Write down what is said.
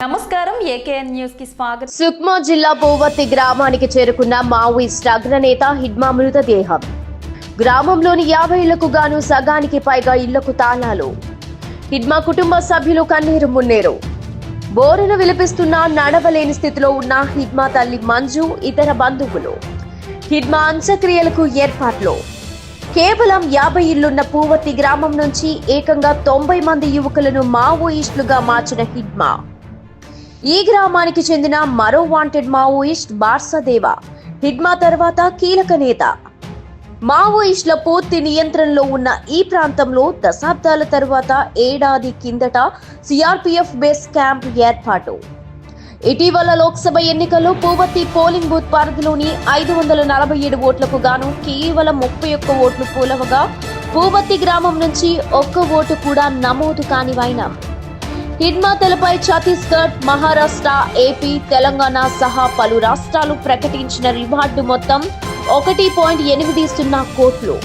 నమస్కారం ఏకేఎన్ న్యూస్కి స్వాగతం. సుక్మా జిల్లా పోవత్తి గ్రామానికి చేరుకున్న మావోయిస్ట్ అగ్రనేత హిడ్మా మృతదేహం గ్రామంలోని యాభై ఇళ్ళకు గాను సగానికి పైగా ఇళ్ళకు తాళాలు. హిడ్మా కుటుంబ సభ్యులు కన్నీరు మున్నేరు. బోరును విలిపిస్తున్న నడవలేని స్థితిలో ఉన్న హిడ్మా తల్లి మంజు ఇతర బంధువులు. హిడ్మా అంత్యక్రియలకు ఏర్పాట్లు. కేవలం యాభై ఇళ్ళున్న పూవత్తి గ్రామం నుంచి ఏకంగా తొంభై మంది యువకులను మావోయిస్టులుగా మార్చిన హిడ్మా. ఈ గ్రామానికి చెందిన మరో వాంటెడ్ మావోయిస్ట్ బార్సదేవ హిడ్మా తర్వాత కీలక నేత. మావోయిస్టుల పూర్తి నియంత్రణలో ఉన్న ఈ ప్రాంతంలో దశాబ్దాల తరువాత ఏడాది కిందట సిఆర్పిఎఫ్ బేస్ క్యాంప్ ఏర్పాటు. ఇటీవల లోక్సభ ఎన్నికల్లో పూవత్తి పోలింగ్ బూత్ పరిధిలోని ఐదు వందల నలభై ఏడు ఓట్లకు గాను కేవలం ముప్పై ఒక్క ఓట్లు పూలవగా పూవత్తి గ్రామం నుంచి ఒక్క ఓటు కూడా నమోదు కానివైన హిడ్మాతలపై ఛత్తీస్గఢ్ మహారాష్ట్ర ఏపీ తెలంగాణ సహా పలు రాష్ట్రాలు ప్రకటించిన రివార్డు మొత్తం ఒకటి పాయింట్ ఎనిమిది సున్నా కోట్లు.